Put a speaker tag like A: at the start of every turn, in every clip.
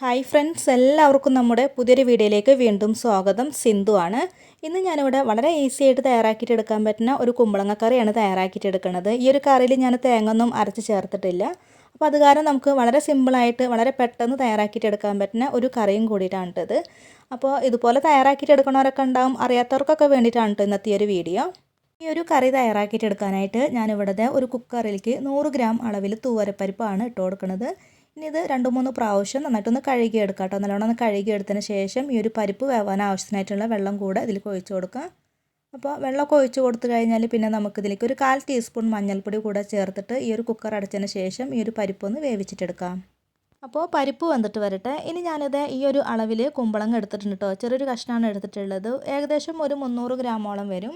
A: Hi friends എല്ലാവർക്കും നമ്മുടെ പുതിയൊരു വീഡിയോയിലേക്ക് വീണ്ടും സ്വാഗതം. സിന്ധു ആണ്. ഇന്ന് ഞാനിവിടെ വളരെ ഈസി ആയിട്ട് തയ്യാറാക്കിയിട്ട് എടുക്കാൻ പറ്റുന്ന ഒരു കുമ്പളങ്ങ കറിയാണ് തയ്യാറാക്കിയിട്ട് എടുക്കുന്നത്. ഈ ഒരു കറിയിൽ ഞാൻ തേങ്ങ ഒന്നും അരച്ച് ചേർത്തിട്ടില്ല. അപ്പോൾ അത് കാരണം നമുക്ക് വളരെ സിമ്പിളായിട്ട് വളരെ പെട്ടെന്ന് തയ്യാറാക്കിയിട്ട് എടുക്കാൻ പറ്റുന്ന ഒരു കറിയും കൂടിയിട്ടാണ് ഇത്. അപ്പോൾ ഇതുപോലെ തയ്യാറാക്കിയിട്ട് എടുക്കണവരൊക്കെ ഉണ്ടാവും. അറിയാത്തവർക്കൊക്കെ വേണ്ടിയിട്ടാണ് ഇന്നത്തെ ഒരു വീഡിയോ. ഈ ഒരു കറി തയ്യാറാക്കിയിട്ട് എടുക്കാനായിട്ട് ഞാനിവിടുത്തെ ഒരു കുക്കറിലേക്ക് നൂറ് ഗ്രാം അളവിൽ തൂവരപ്പരിപ്പാണ് ഇട്ട് കൊടുക്കുന്നത്. ഇനി ഇത് രണ്ട് മൂന്ന് പ്രാവശ്യം നന്നായിട്ടൊന്ന് കഴുകി എടുക്കാം കേട്ടോ നല്ലോണം ഒന്ന് കഴുകി എടുത്തതിന് ശേഷം ഈ ഒരു പരിപ്പ് വേവാൻ ആവശ്യത്തിനായിട്ടുള്ള വെള്ളം കൂടെ ഇതിലേക്ക് ഒഴിച്ചു കൊടുക്കാം അപ്പോൾ വെള്ളമൊക്കെ ഒഴിച്ചു കൊടുത്തു കഴിഞ്ഞാൽ പിന്നെ നമുക്ക് ഇതിലേക്ക് ഒരു കാൽ ടീസ്പൂൺ മഞ്ഞൾപ്പൊടി കൂടെ ചേർത്തിട്ട് ഈ ഒരു കുക്കർ അടച്ചതിന് ശേഷം ഈ ഒരു പരിപ്പ് ഒന്ന് വേവിച്ചിട്ടെടുക്കാം. അപ്പോൾ പരിപ്പ് വന്നിട്ട് വരട്ടെ. ഇനി ഞാനിത് ഈ ഒരു അളവിൽ കുമ്പളങ്ങ എടുത്തിട്ടുണ്ട് കേട്ടോ. ചെറിയൊരു കഷ്ണമാണ് എടുത്തിട്ടുള്ളത്. ഏകദേശം ഒരു മുന്നൂറ് ഗ്രാമോളം വരും.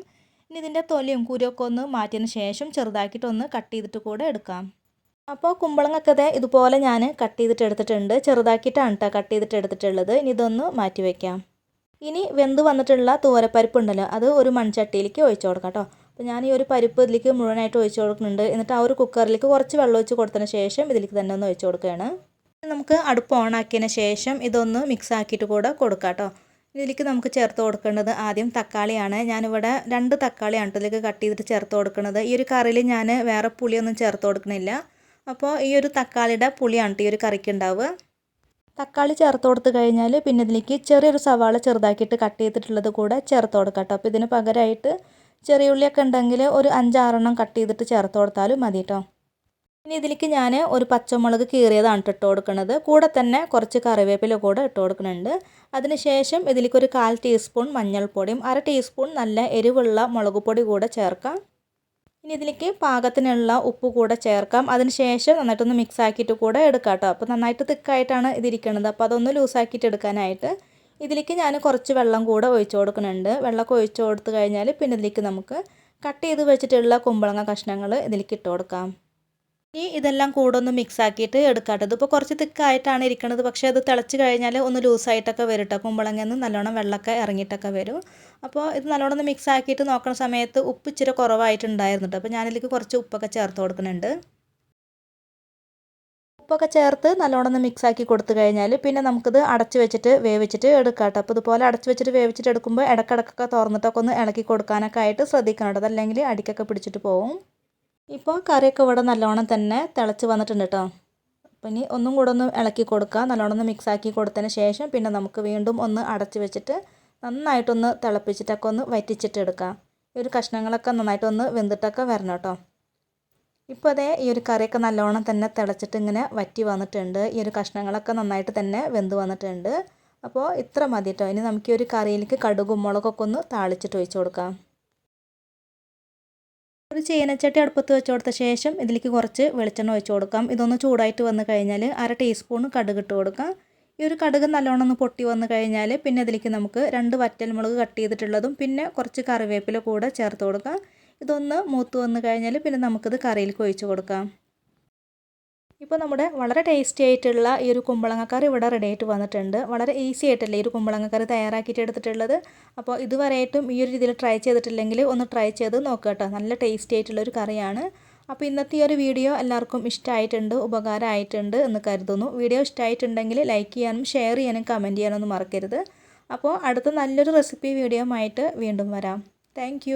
A: ഇനി ഇതിന്റെ തൊലിയും കുരുവൊക്കെ ഒന്ന് മാറ്റിയതിന് ശേഷം ചെറുതാക്കിയിട്ടൊന്ന് കട്ട് ചെയ്തിട്ട് കൂടെ എടുക്കാം. അപ്പോൾ കുമ്പളങ്ങക്കതെ ഇതുപോലെ ഞാൻ കട്ട് ചെയ്തിട്ട് എടുത്തിട്ടുണ്ട്. ചെറുതാക്കിയിട്ടാണ് കേട്ടോ കട്ട് ചെയ്തിട്ട് എടുത്തിട്ടുള്ളത്. ഇനി ഇതൊന്ന് മാറ്റി വയ്ക്കാം ഇനി വെന്ത് വന്നിട്ടുള്ള തൂരപ്പരിപ്പ് ഉണ്ടല്ലോ അത് ഒരു മൺചട്ടിയിലേക്ക് ഒഴിച്ചു കൊടുക്കാം കേട്ടോ അപ്പോൾ ഞാൻ ഈ ഒരു പരിപ്പ് ഇതിലേക്ക് മുഴുവനായിട്ട് ഒഴിച്ചു കൊടുക്കുന്നുണ്ട്. എന്നിട്ട് ആ ഒരു കുക്കറിലേക്ക് കുറച്ച് വെള്ളം ഒഴിച്ച് കൊടുത്തതിന് ശേഷം ഇതിലേക്ക് തന്നെ ഒന്ന് ഒഴിച്ചു കൊടുക്കുകയാണ്. നമുക്ക് അടുപ്പ് ഓണാക്കിയതിന് ശേഷം ഇതൊന്ന് മിക്സ് ആക്കിയിട്ട് കൂടെ കൊടുക്കാം കേട്ടോ ഇതിലേക്ക് നമുക്ക് ചേർത്ത് കൊടുക്കേണ്ടത് ആദ്യം തക്കാളിയാണ്. ഞാനിവിടെ രണ്ട് തക്കാളിയാണ് ഇതിലേക്ക് കട്ട് ചെയ്തിട്ട് ചേർത്ത് കൊടുക്കുന്നത്. ഈ ഒരു കറിയിൽ ഞാൻ വേറെ പുളിയൊന്നും ചേർത്ത് കൊടുക്കണില്ല അപ്പോൾ ഈ ഒരു തക്കാളിയുടെ പുളിയാണ് ഈ ഒരു കറിക്ക് ഉണ്ടാവുക തക്കാളി ചേർത്ത് കൊടുത്ത് കഴിഞ്ഞാൽ പിന്നെ ഇതിലേക്ക് ചെറിയൊരു സവാള ചെറുതാക്കിയിട്ട് കട്ട് ചെയ്തിട്ടുള്ളത് കൂടെ ചേർത്ത് കൊടുക്കാം കേട്ടോ അപ്പോൾ ഇതിന് പകരമായിട്ട് ചെറിയ ഉള്ളിയൊക്കെ ഉണ്ടെങ്കിൽ ഒരു അഞ്ചാറെണ്ണം കട്ട് ചെയ്തിട്ട് ചേർത്ത് കൊടുത്താലും മതി കേട്ടോ ഇനി ഇതിലേക്ക് ഞാൻ ഒരു പച്ചമുളക് കീറിയതാണ് ഇട്ട് കൊടുക്കുന്നത് കൂടെ തന്നെ കുറച്ച് കറിവേപ്പില കൂടെ ഇട്ട് കൊടുക്കുന്നുണ്ട് അതിനുശേഷം ഇതിലേക്ക് ഒരു കാൽ ടീസ്പൂൺ മഞ്ഞൾപ്പൊടിയും അര ടീസ്പൂൺ നല്ല എരിവുള്ള മുളക് കൂടെ ചേർക്കാം. ഇനി ഇതിലേക്ക് പാകത്തിനുള്ള ഉപ്പ് കൂടെ ചേർക്കാം. അതിനുശേഷം നന്നായിട്ടൊന്ന് മിക്സ് ആക്കിയിട്ട് കൂടെ എടുക്കാം കേട്ടോ അപ്പോൾ നന്നായിട്ട് തിക്കായിട്ടാണ് ഇതിരിക്കുന്നത് അപ്പോൾ അതൊന്ന് ലൂസാക്കിയിട്ട് എടുക്കാനായിട്ട് ഇതിലേക്ക് ഞാൻ കുറച്ച് വെള്ളം കൂടെ ഒഴിച്ചു കൊടുക്കുന്നുണ്ട്. വെള്ളമൊക്കെ ഒഴിച്ചു കൊടുത്തു കഴിഞ്ഞാൽ പിന്നെ ഇതിലേക്ക് നമുക്ക് കട്ട് ചെയ്ത് വെച്ചിട്ടുള്ള കുമ്പളങ്ങ കഷ്ണങ്ങൾ ഇതിലേക്ക് ഇട്ട് കൊടുക്കാം. ഇനി ഇതെല്ലാം കൂടെ ഒന്ന് മിക്സ് ആക്കിയിട്ട് എടുക്കാട്ടത് ഇപ്പോൾ കുറച്ച് തിക്കായിട്ടാണ് ഇരിക്കുന്നത് പക്ഷേ അത് തിളച്ച് കഴിഞ്ഞാൽ ഒന്ന് ലൂസായിട്ടൊക്കെ വരും കേട്ടോ കുമ്പളങ്ങന്ന് നല്ലോണം വെള്ളമൊക്കെ ഇറങ്ങിയിട്ടൊക്കെ വരും. അപ്പോൾ ഇത് നല്ലോണം ഒന്ന് മിക്സ് ആക്കിയിട്ട് നോക്കുന്ന സമയത്ത് ഉപ്പ് ഇച്ചിരി കുറവായിട്ടുണ്ടായിരുന്നു കേട്ടോ അപ്പോൾ ഞാനിതിലേക്ക് കുറച്ച് ഉപ്പൊക്കെ ചേർത്ത് കൊടുക്കുന്നുണ്ട്. ഉപ്പൊക്കെ ചേർത്ത് നല്ലോണം മിക്സ് ആക്കി കൊടുത്തു കഴിഞ്ഞാൽ പിന്നെ നമുക്കിത് അടച്ച് വെച്ചിട്ട് വേവിച്ചിട്ട് എടുക്കാട്ടോ കേട്ടോ അപ്പോൾ ഇതുപോലെ അടച്ച് വെച്ചിട്ട് വേവിച്ചിട്ട് എടുക്കുമ്പോൾ ഇടക്കിടക്കൊക്കെ തുറന്നിട്ടൊക്കെ ഒന്ന് ഇളക്കി കൊടുക്കാനൊക്കെ ആയിട്ട് ശ്രദ്ധിക്കണം അതല്ലെങ്കിൽ അടിക്കൊക്കെ പിടിച്ചിട്ട് പോകും ഇപ്പോൾ കറിയൊക്കെ ഇവിടെ നല്ലോണം തന്നെ തിളച്ച് വന്നിട്ടുണ്ട് കേട്ടോ അപ്പം ഇനി ഒന്നും കൂടെ ഒന്ന് ഇളക്കി കൊടുക്കുക നല്ലോണം ഒന്ന് മിക്സ് ആക്കി കൊടുത്തതിന് ശേഷം പിന്നെ നമുക്ക് വീണ്ടും ഒന്ന് അടച്ച് വെച്ചിട്ട് നന്നായിട്ടൊന്ന് തിളപ്പിച്ചിട്ടൊക്കെ ഒന്ന് വറ്റിച്ചിട്ട് എടുക്കാം. ഈ ഒരു കഷ്ണങ്ങളൊക്കെ നന്നായിട്ടൊന്ന് വെന്തിട്ടൊക്കെ വരണം കേട്ടോ ഇപ്പോൾ അതേ ഈ ഒരു കറിയൊക്കെ നല്ലോണം തന്നെ തിളച്ചിട്ട് ഇങ്ങനെ വറ്റി വന്നിട്ടുണ്ട്. ഈ ഒരു കഷ്ണങ്ങളൊക്കെ നന്നായിട്ട് തന്നെ വെന്ത് വന്നിട്ടുണ്ട്. അപ്പോൾ ഇത്ര മതി കേട്ടോ ഇനി നമുക്ക് ഈ ഒരു കറിയിലേക്ക് കടുകും മുളകൊക്കെ ഒന്ന് താളിച്ചിട്ട് ഒഴിച്ച് കൊടുക്കാം. ഒരു ചീനച്ചട്ടി അടുപ്പത്ത് വെച്ച് കൊടുത്ത ശേഷം ഇതിലേക്ക് കുറച്ച് വെളിച്ചെണ്ണ ഒഴിച്ച് കൊടുക്കാം. ഇതൊന്ന് ചൂടായിട്ട് വന്നു കഴിഞ്ഞാൽ അര ടീസ്പൂൺ കടുക് ഇട്ട് കൊടുക്കാം. ഈ ഒരു കടുക് നല്ലോണം ഒന്ന് പൊട്ടി വന്നു കഴിഞ്ഞാൽ പിന്നെ അതിലേക്ക് നമുക്ക് രണ്ട് വറ്റൽമുളക് കട്ട് ചെയ്തിട്ടുള്ളതും പിന്നെ കുറച്ച് കറിവേപ്പില കൂടെ ചേർത്ത് കൊടുക്കാം. ഇതൊന്ന് മൂത്ത് വന്നു കഴിഞ്ഞാൽ പിന്നെ നമുക്കിത് കറിയിലേക്ക് ഒഴിച്ച് കൊടുക്കാം. ഇപ്പോൾ നമ്മുടെ വളരെ ടേസ്റ്റി ആയിട്ടുള്ള ഈ ഒരു കുമ്പളങ്ങക്കറി ഇവിടെ റെഡി ആയിട്ട് വന്നിട്ടുണ്ട്. വളരെ ഈസി ആയിട്ടല്ലേ ഈ ഒരു കുമ്പളങ്ങക്കറി തയ്യാറാക്കിയിട്ട് എടുത്തിട്ടുള്ളത്. അപ്പോൾ ഇതുവരെയായിട്ടും ഈ ഒരു രീതിയിൽ ട്രൈ ചെയ്തിട്ടില്ലെങ്കിൽ ഒന്ന് ട്രൈ ചെയ്ത് നോക്കുക കേട്ടോ. നല്ല ടേസ്റ്റി ആയിട്ടുള്ള ഒരു കറിയാണ്. അപ്പോൾ ഇന്നത്തെ ഈ ഒരു വീഡിയോ എല്ലാവർക്കും ഇഷ്ടമായിട്ടുണ്ട് ഉപകാരമായിട്ടുണ്ട് എന്ന് കരുതുന്നു. വീഡിയോ ഇഷ്ടമായിട്ടുണ്ടെങ്കിൽ ലൈക്ക് ചെയ്യാനും ഷെയർ ചെയ്യാനും കമന്റ് ചെയ്യാനൊന്നും മറക്കരുത്. അപ്പോൾ അടുത്ത നല്ലൊരു റെസിപ്പി വീഡിയോ ആയിട്ട് വീണ്ടും വരാം. താങ്ക്